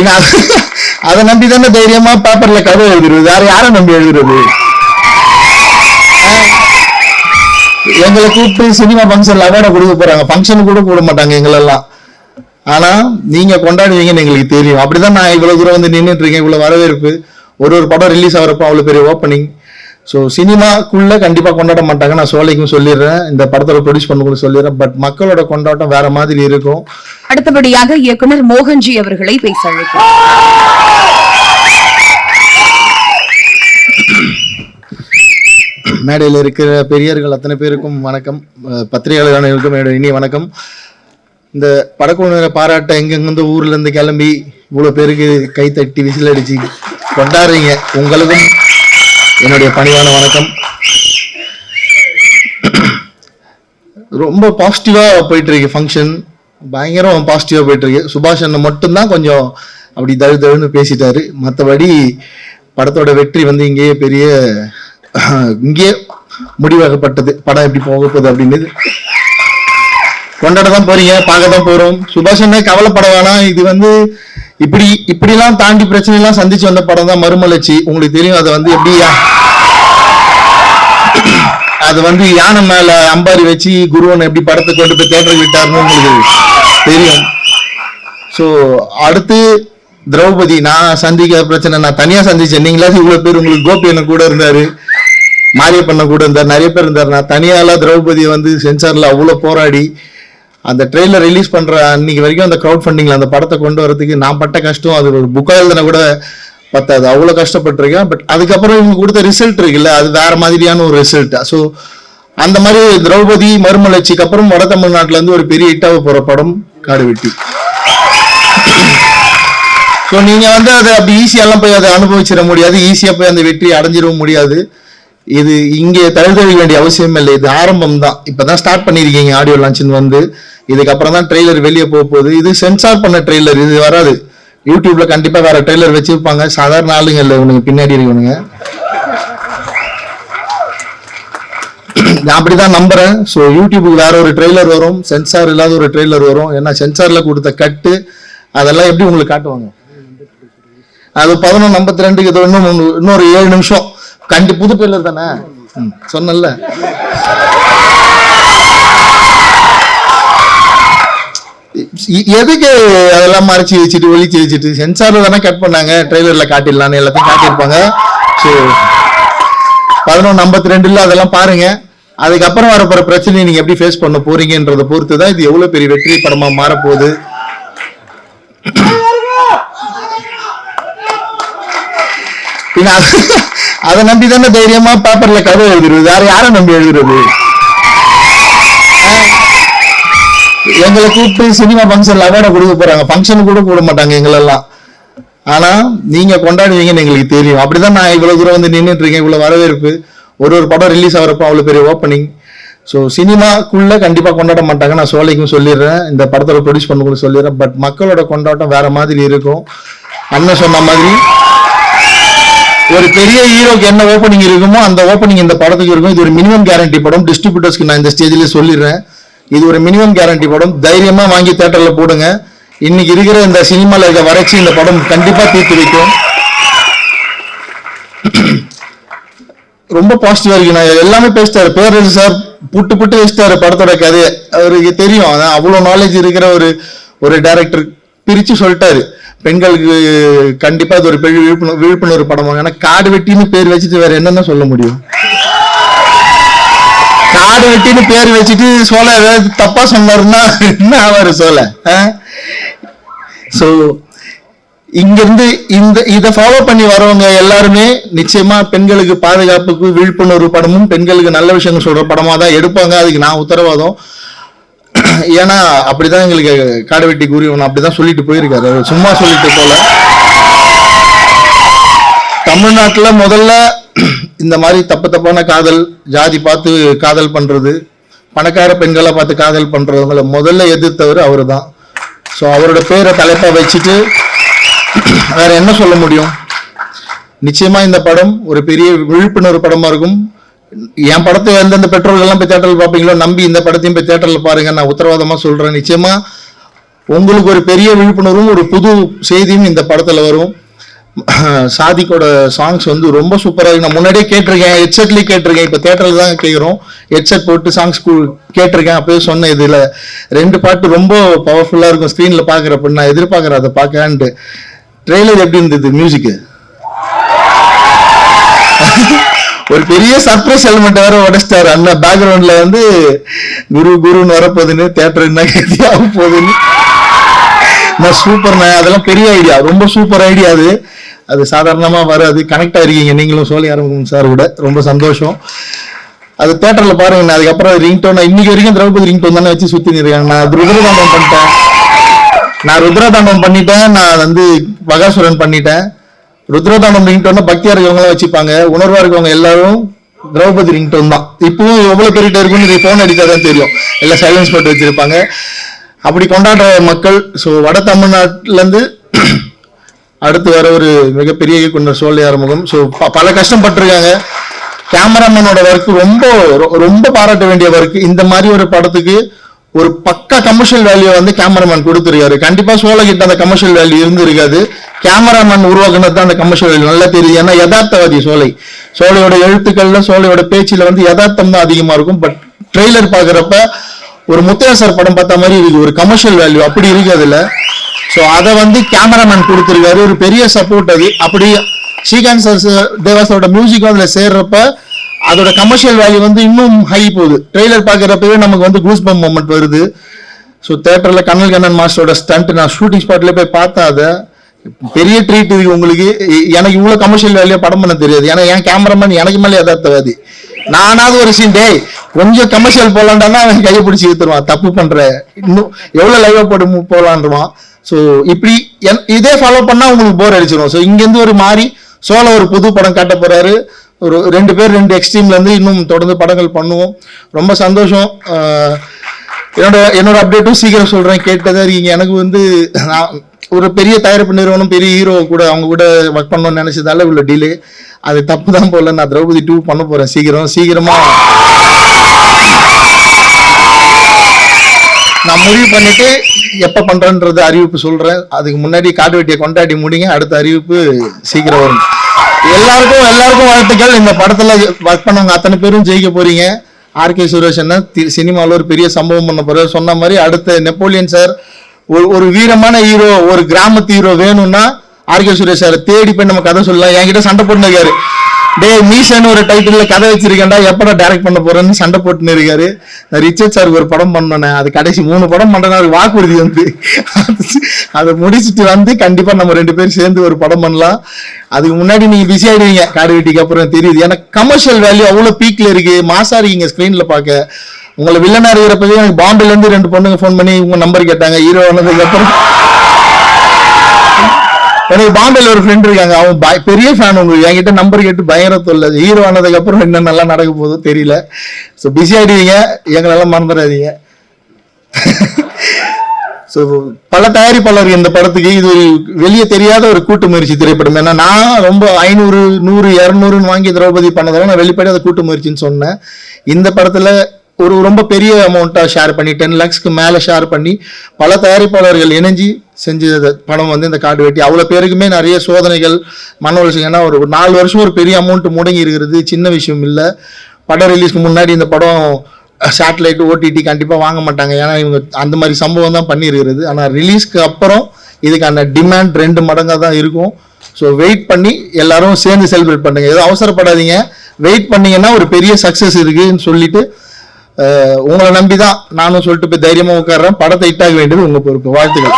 பின்ன அதை நம்பி தானே தைரியமா பேப்பர்ல கதை எழுதுறது வேற யாரை நம்பி எழுதுறது? எங்களை கூப்பிட்டு சினிமா ஃபங்க்ஷன்ல அவார்டை கொடுக்க போறாங்க. ஃபங்க்ஷன் கூட போட மாட்டாங்க எங்களெல்லாம். ஆனா நீங்க கொண்டாடுவீங்கன்னு எங்களுக்கு தெரியும். அப்படிதான் நான் இவ்வளவு தூரம் வந்து நின்றுட்டு இருக்கேன். இவ்வளவு வரவேற்பு. ஒரு ஒரு படம் ரிலீஸ் ஆகிறப்போ அவ்வளவு பெரிய ஓப்பனிங் ஸோ சினிமாக்குள்ள கண்டிப்பா கொண்டாட மாட்டாங்க. நான் சோலைக்கும் சொல்லிடுறேன். இந்த படத்தோட ப்ரொடியூஸ் பண்ண சொல்லிடுறேன். பட் மக்களோட கொண்டாட்டம் வேற மாதிரி இருக்கும். அடுத்தபடியாக இயக்குனர் மோகன்ஜி அவர்களை பேச அழைக்கிறேன் மேடையில் இருக்கிற பெரியர்கள் அத்தனை பேருக்கும் வணக்கம். அஹ் பத்திரிகையாளர் அனைவருக்கும் என்னோட இனிய வணக்கம். இந்த படக்குழுவினரை பாராட்ட எங்கெங்கிருந்து ஊர்ல இருந்து கிளம்பி இவ்வளவு பேருக்கு கை தட்டி விசில் அடிச்சு கொண்டாடுறீங்க. உங்களுக்கும் என்னுடைய பணிவான வணக்கம். ரொம்ப பாசிட்டிவாக போயிட்டு இருக்கு ஃபங்க்ஷன் பயங்கரம் பாசிட்டிவா போயிட்டு இருக்கு சுபாஷ் அண்ணன் மட்டும்தான் கொஞ்சம் அப்படி தழு தழுன்னு பேசிட்டாரு. மற்றபடி படத்தோட வெற்றி வந்து இங்கேயே பெரிய இங்கேயே முடிவாகப்பட்டது படம் எப்படி போக போகுது அப்படின்னு கொண்டாட தான் போறீங்க பார்க்க தான் போறோம். சுபாஷ் அண்ணன் கவலைப்பட வேணாம். இது வந்து இப்படி இப்படிலாம் தாண்டி பிரச்சனை எல்லாம் சந்திச்சு வந்த படம் தான் மறுமலர்ச்சி. உங்களுக்கு தெரியும் அதை வந்து எப்படியா அது வந்து யானை மேல அம்பாரி வச்சு குருவன் எப்படி படத்தை கொண்டு போய் தேட்டருக்கு விட்டாருன்னு உங்களுக்கு தெரியும். ஸோ அடுத்து திரௌபதி நான் சந்திக்க பிரச்சனை நான் தனியா சந்திச்சேன். நீங்களா இவ்வளவு பேர் உங்களுக்கு கோபி என்ன கூட இருந்தாரு மாரியப்பண்ண கூட இருந்தார் நிறைய பேர் இருந்தார். நான் தனியால திரௌபதியை வந்து சென்சார்ல அவ்வளவு போராடி அந்த ட்ரெயிலர் ரிலீஸ் பண்ற அன்னைக்கு வரைக்கும் அந்த க்ரௌட் ஃபண்டிங்ல அந்த படத்தை கொண்டு வரதுக்கு நான் பட்ட கஷ்டம். அது ஒரு புக்காக எழுதுன கூட பத்தாது. அவ்வளோ கஷ்டப்பட்டிருக்கேன். பட் அதுக்கப்புறம் இவங்க கொடுத்த ரிசல்ட் இருக்குல்ல அது வேற மாதிரியான ஒரு ரிசல்ட் ஸோ அந்த மாதிரி திரௌபதி மறுமலர்ச்சிக்கு அப்புறம் வட தமிழ்நாட்டிலேருந்து ஒரு பெரிய ஹிட்டாக போகிற படம் காடு வெட்டி ஸோ நீங்கள் வந்து அதை அப்படி ஈஸியாலாம் போய் அதை அனுபவிச்சிட முடியாது. ஈஸியாக போய் அந்த வெற்றியை அடைஞ்சிடவும் முடியாது. இது இங்கே தழுதழ வேண்டிய அவசியம் இல்லை. இது ஆரம்பம் தான். இப்போ தான் ஸ்டார்ட் பண்ணியிருக்கீங்க ஆடியோ லான்ச்சின் வந்து. இதுக்கப்புறம் தான் ட்ரெய்லர் வெளியே போக போகுது. இது சென்சார் பண்ண ட்ரெய்லர் இது வராது. யூடியூப்ல கண்டிப்பா வேற ட்ரெய்லர் வச்சிருப்பாங்க. சாதாரண ஆளுங்க இல்லை இவனுங்க பின்னாடி இருக்கவனுங்க. நான் அப்படிதான் நம்புறேன். ஸோ யூடியூபுக்கு வேற ஒரு ட்ரெய்லர் வரும் சென்சார் இல்லாத ஒரு ட்ரெய்லர் வரும். ஏன்னா சென்சார்ல கொடுத்த கட்டு அதெல்லாம் எப்படி உங்களுக்கு காட்டுவாங்க? அது பதினொன்று ஐம்பத்தி ரெண்டுக்கு இது இன்னும் இன்னொரு ஏழு நிமிஷம். கண்டி புது ட்ரெய்லர் தானே? ம், எதுக்கு அதெல்லாம் மறைச்சு வச்சுட்டு ஒழிச்சு வச்சுட்டு? சென்சார்ல தானே கட் பண்ணாங்க. ட்ரெய்லர்ல காட்டிடலான்னு எல்லாத்தையும் காட்டியிருப்பாங்க. ஸோ பதினொன்று ஐம்பத்தி ரெண்டுல அதெல்லாம் பாருங்க. அதுக்கப்புறம் வரப்போற பிரச்சனையை நீங்க எப்படி ஃபேஸ் பண்ண போறீங்கன்றத பொறுத்து தான் இது எவ்வளவு பெரிய வெற்றி படமா மாறப்போகுது. பின்ன அதை நம்பி தானே தைரியமா பேப்பர்ல கதை எழுதுறது வேற யாரை நம்பி எழுதுறது? எங்களை கூப்பிட்டு சினிமா ஃபங்க்ஷன்ல அவார்டை கொடுக்க போறாங்க. ஃபங்க்ஷன் கூட போட மாட்டாங்க எங்களெல்லாம். ஆனா நீங்க கொண்டாடுவீங்கன்னு எங்களுக்கு தெரியும். அப்படிதான் நான் இவ்வளவு தூரம் வந்து நின்றுட்டு இருக்கேன். இவ்வளவு வரவேற்பு. ஒரு ஒரு படம் ரிலீஸ் ஆகிறப்போ அவ்வளவு பெரிய ஓப்பனிங் ஸோ சினிமாக்குள்ள கண்டிப்பாக கொண்டாட மாட்டாங்க. நான் சோலைக்கும் சொல்லிடுறேன். இந்த படத்தோட ப்ரொடியூஸ் பண்ண சொல்லிடுறேன். பட் மக்களோட கொண்டாட்டம் வேற மாதிரி இருக்கும். அண்ணன் சொன்ன மாதிரி ஒரு பெரிய ஹீரோக்கு என்ன ஓப்பனிங் இருக்குமோ அந்த ஓப்பனிங் இந்த படத்துக்கு இருக்கும். இது ஒரு மினிமம் கேரண்டி படம். டிஸ்ட்ரிபியூட்டர்ஸ்க்கு நான் இந்த ஸ்டேஜ்லேயே சொல்லிடுறேன். இது ஒரு மினிமம் கேரண்டி படம். தைரியமா வாங்கி தேட்டர்ல போடுங்க. இன்னைக்கு இருக்கிற இந்த சினிமால இருக்க வறட்சி இந்த படம் கண்டிப்பா தீர்த்து வைக்கும். ரொம்ப பாசிட்டிவா இருக்கு. நான் எல்லாமே பேசிட்டாரு பேரரசு சார்? புட்டு புட்டு வச்சிட்டாரு படத்தோட கதையை. அவருக்கு தெரியும். அதான் அவ்வளவு நாலேஜ் இருக்கிற ஒரு ஒரு டைரக்டர் பிரிச்சு சொல்லிட்டாரு. பெண்களுக்கு கண்டிப்பா அது ஒரு பெரிய விழிப்புணர்வு விழிப்புணர்வு படம். ஏன்னா காடு வெட்டின்னு பேர் வச்சுட்டு வேற என்னென்ன சொல்ல முடியும்? காடு வெட்டின்னு பேர் வச்சுட்டு சோழ ஏதாவது தப்பா சொன்னாருன்னா என்ன ஆவாரு சோழ ஸோ இங்கிருந்து இந்த இதை ஃபாலோ பண்ணி வரவங்க எல்லாருமே நிச்சயமா பெண்களுக்கு பாதுகாப்புக்கு விழிப்புணர்வு படமும் பெண்களுக்கு நல்ல விஷயங்கள் சொல்ற படமா தான் எடுப்பாங்க. அதுக்கு நான் உத்தரவாதம். ஏன்னா அப்படிதான் எங்களுக்கு காடுவெட்டி கூறியவன் அப்படிதான் சொல்லிட்டு போயிருக்காரு. சும்மா சொல்லிட்டு போல. தமிழ்நாட்டில் முதல்ல இந்த மாதிரி தப்பு தப்பான காதல் ஜாதி பார்த்து காதல் பண்ணுறது பணக்கார பெண்களை பார்த்து காதல் பண்ணுறவங்கள முதல்ல எதிர்த்தவர் அவர் தான் ஸோ அவரோட பேரை தலைப்பாக வச்சுட்டு வேற என்ன சொல்ல முடியும்? நிச்சயமாக இந்த படம் ஒரு பெரிய விழிப்புணர்வு படமாக இருக்கும். என் படத்தை எந்தெந்த பெற்றோர்கள்லாம் போய் தேட்டரில் பார்ப்பீங்களோ? நம்பி இந்த படத்தையும் போய் தேட்டரில் பாருங்கள் நான் உத்தரவாதமாக சொல்கிறேன் நிச்சயமாக உங்களுக்கு ஒரு பெரிய விழிப்புணர்வும் ஒரு புது செய்தியும் இந்த படத்தில் வரும். சாதிக்கோட சாங்ஸ் வந்து ரொம்ப சூப்பராக நான் முன்னாடியே கேட்டிருக்கேன் ஹெட்செட்லேயே கேட்டிருக்கேன். இப்போ தேட்டரில் தான் கேட்குறோம் ஹெட்செட் போட்டு சாங்ஸ் கேட்டிருக்கேன் அப்போயே சொன்னேன் இதில் ரெண்டு பாட்டு ரொம்ப பவர்ஃபுல்லாக இருக்கும். ஸ்க்ரீனில் பார்க்குறப்ப நான் எதிர்பார்க்குறேன் அதை பார்க்கலான்ட்டு ட்ரெய்லர் எப்படி இருந்தது மியூசிக்கு ஒரு பெரிய சர்ப்ரைஸ் எலிமெண்ட் வேற உடைச்சிட்டாரு. அந்த பேக்ரவுண்ட்ல வந்து குரு குருன்னு வரப்போகுதுன்னு தேட்டர் என்ன கேட்டியாக போகுதுன்னு சூப்பர்ண்ணே அதெல்லாம் பெரிய ஐடியா ரொம்ப சூப்பர் ஐடியா அது. அது சாதாரணமாக வராது. கனெக்ட் ஆயிருக்கீங்க. நீங்களும் சோழி ஆரம்பிக்கும் சார் கூட. ரொம்ப சந்தோஷம். அது தேட்டரில் பாருங்க நான் அதுக்கப்புறம் ரிங்டோன் இன்னைக்கு வரைக்கும் திரௌபதி ரிங்டோன் தானே வச்சு சுற்றி இருக்காங்க நான் ருத்ரதாண்டம் பண்ணிட்டேன். நான் ருத்ரதாண்டம் பண்ணிட்டேன். நான் வந்து பகாசுரன் பண்ணிட்டேன். ருத்ரதாண்டம் ரிங்டோன் பக்தியாக இருக்கவங்களாம் வச்சுப்பாங்க. உணர்வாக இருக்கவங்க எல்லாரும் திரௌபதி ரிங்டோன் தான். இப்பவும் எவ்வளோ பெரிய இருக்குன்னு ஃபோன் அடித்தாதான் தெரியும். எல்லாம் சைலன்ஸ் போட்டு வச்சிருப்பாங்க. அப்படி கொண்டாடுற மக்கள் ஸோ வட தமிழ்நாட்டிலேருந்து அடுத்து வர ஒரு மிகப்பெரிய இயக்குனர் சோழி ஆறுமுகம். ஸோ பல கஷ்டப்பட்டிருக்காங்க. கேமராமேனோட ஒர்க் ரொம்ப ரொம்ப பாராட்ட வேண்டிய ஒர்க் இந்த மாதிரி ஒரு படத்துக்கு ஒரு பக்கா கமர்ஷியல் வேல்யூ வந்து கேமராமேன் கொடுத்துருக்காரு. கண்டிப்பா சோழகிட்ட அந்த கமர்ஷியல் வேல்யூ இருந்திருக்காது. கேமராமேன் உருவாக்குனது தான் அந்த கமர்ஷியல் வேல்யூ நல்லா தெரியுது. ஏன்னா யதார்த்தவாதி சோலை சோலையோட எழுத்துக்கள்ல சோலையோட பேச்சில் வந்து யதார்த்தம் தான் அதிகமா இருக்கும். பட் ட்ரெய்லர் பாக்குறப்ப ஒரு முத்தையா சார் படம் பார்த்த மாதிரி இருக்கு ஒரு கமர்ஷியல் வேல்யூ அப்படி இருக்கு அதுல ஸோ அதை வந்து கேமராமேன் கொடுத்துருக்காரு. ஒரு பெரிய சப்போர்ட் அது. அப்படி ஸ்ரீகாந்த் சார் தேவாசோட மியூசிக் அதில் சேர்றப்ப அதோட கமர்ஷியல் வேல்யூ வந்து இன்னும் ஹை போகுது. ட்ரெய்லர் பார்க்குறப்பவே நமக்கு வந்து கூஸ் பம் மூமெண்ட் வருது. ஸோ தேட்டரில் கண்ணல் கண்ணன் மாஸ்டரோட ஸ்டண்ட் நான் ஷூட்டிங் ஸ்பாட்டில் போய் பார்த்தேன் அதை பெரிய ட்ரீட் இது உங்களுக்கு. எனக்கு இவ்வளோ கமர்ஷியல் வேல்யூ படம் பண்ண தெரியாது. ஏன்னா என் கேமராமேன் எனக்கு மேலே யதார்த்தவாதி நானாவது ஒரு சீன் டேய் கொஞ்சம் கமர்ஷியல் போலான்டானா அவன் கையை பிடிச்சி இழுத்துருவான். தப்பு பண்ற. இன்னும் எவ்வளோ லைவா போட்டு போலான்றான் ஸோ இப்படி என்- இதே ஃபாலோ பண்ணா உங்களுக்கு போர் அடிச்சிடும் ஸோ இங்கேருந்து ஒரு மாறி சோலோ ஒரு புது படம் காட்ட போறாரு. ஒரு ரெண்டு பேர் ரெண்டு எக்ஸ்ட்ரீம்ல இருந்து இன்னும் தொடர்ந்து படங்கள் பண்ணுவோம். ரொம்ப சந்தோஷம். ஆஹ் என்னோட என்னோட அப்டேட்டும் சீக்கிரம் சொல்றேன். கேட்டதா இருக்கீங்க. எனக்கு வந்து நான் ஒரு பெரிய தயாரிப்பு நிறுவனம் பெரிய ஹீரோ கூட அவங்க கூட ஒர்க் பண்ணணும்னு நினைச்சதால இவ்வளோ டிலே அது தப்பு தான் போல நான் திரௌபதி டூ பண்ண போறேன் சீக்கிரம். சீக்கிரமா நான் முடிவு பண்ணிட்டு எப்ப பண்றேன்றது அறிவிப்பு சொல்றேன். அதுக்கு முன்னாடி காட்டு வெட்டியை கொண்டாடி முடிங்க. அடுத்த அறிவிப்பு சீக்கிரம் வரும். எல்லாருக்கும் எல்லாருக்கும் வாழ்த்துக்கள். இந்த படத்துல ஒர்க் பண்ணவங்க அத்தனை பேரும் ஜெயிக்க போறீங்க. ஆர்கே சுரேஷ் என்ன சினிமாவில் ஒரு பெரிய சம்பவம் பண்ண போகிறார் சொன்ன மாதிரி அடுத்த நெப்போலியன் சார் ஒரு ஒரு வீரமான ஹீரோ ஒரு கிராமத்து ஹீரோ வேணும்னா ஆர்கே சுரேஷ் சார் தேடி போய் நம்ம கதை சொல்லலாம். என்கிட்ட சண்டை போட்டுருக்காரு டே டேய் ஒரு டைட்டில்ல கதை வச்சிருக்கேன்டா. எப்படா டைரக்ட் பண்ண போறேன்னு சண்டை போட்டுன்னு இருக்காரு. நான் ரிச்சர்ட் சார் ஒரு படம் பண்ணேன். அது கடைசி மூணு படம் பண்றேன் வாக்குறுதி வந்து. அதை முடிச்சுட்டு வந்து கண்டிப்பா நம்ம ரெண்டு பேரும் சேர்ந்து ஒரு படம் பண்ணலாம். அதுக்கு முன்னாடி நீங்க பிஸி ஆயிடுவீங்க. காடு வெட்டிக்கு அப்புறம் தெரியுது. ஏன்னா கமர்ஷியல் வேல்யூ அவ்வளவு பீக்ல இருக்கு. மாசா இருக்கீங்க ஸ்கிரீன்ல பார்க்க. உங்களை வில்லனா இருக்கிறப்பவே எனக்கு பாம்பேல இருந்து ரெண்டு பொண்ணுங்க ஃபோன் பண்ணி உங்க நம்பர் கேட்டாங்க. ஹீரோ ஆனதுக்கு அப்புறம் எனக்கு பாம்பேல ஒரு ஃப்ரெண்ட் இருக்காங்க. அவன் பெரிய ஃபேன் உங்களுக்கு என்கிட்ட நம்பர் கேட்டு பயங்கர தொல்லை. ஹீரோ ஆனதுக்கு அப்புறம் என்ன நல்லா நடக்க போதோ தெரியல. ஸோ பிஸி ஆயிடுவீங்க. எங்களெல்லாம் மறந்துடாதீங்க. ஸோ பல தயாரிப்பாளர் இந்த படத்துக்கு இது வெளியே தெரியாத ஒரு கூட்டு முயற்சி திரைப்படம். ஏன்னா நான் ரொம்ப ஐநூறு நூறு இரநூறுன்னு வாங்கி திரௌபதி பண்ணதால நான் வெளிப்படையாக அதை கூட்டு முயற்சின்னு சொன்னேன். இந்த படத்தில் ஒரு ரொம்ப பெரிய அமௌண்ட்டாக ஷேர் பண்ணி டென் லேக்ஸ்க்கு மேலே ஷேர் பண்ணி பல தயாரிப்பாளர்கள் இணைஞ்சி செஞ்சது படம் வந்து இந்த காடு வெட்டி. அவ்வளோ பேருக்குமே நிறைய சோதனைகள். மன உளைச்சல் ஏன்னா ஒரு நாலு வருஷம் ஒரு பெரிய அமௌண்ட் முடங்கி இருக்கிறது சின்ன விஷயம் இல்லை. படம் ரிலீஸ்க்கு முன்னாடி இந்த படம் சேட்டலைட் ஓடிடி கண்டிப்பாக வாங்க மாட்டாங்க. ஏன்னா இவங்க அந்த மாதிரி சம்பவம் தான் பண்ணியிருக்கிறது ஆனால் ரிலீஸ்க்கு அப்புறம் இதுக்கான டிமாண்ட் ரெண்டு மடங்காக தான் இருக்கும். ஸோ வெயிட் பண்ணி எல்லாரும் சேர்ந்து செலிப்ரேட் பண்ணுங்க. எதுவும் அவசரப்படாதீங்க. வெயிட் பண்ணீங்கன்னா ஒரு பெரிய சக்ஸஸ் இருக்குன்னு சொல்லிட்டு உங்களை நம்பி தான் நானும் சொல்லிட்டு போய் தைரியமாக உட்கார்றேன். படத்தை இட்டாக வேண்டியது உங்கள் பொறுப்பு. வாழ்த்துக்கள்.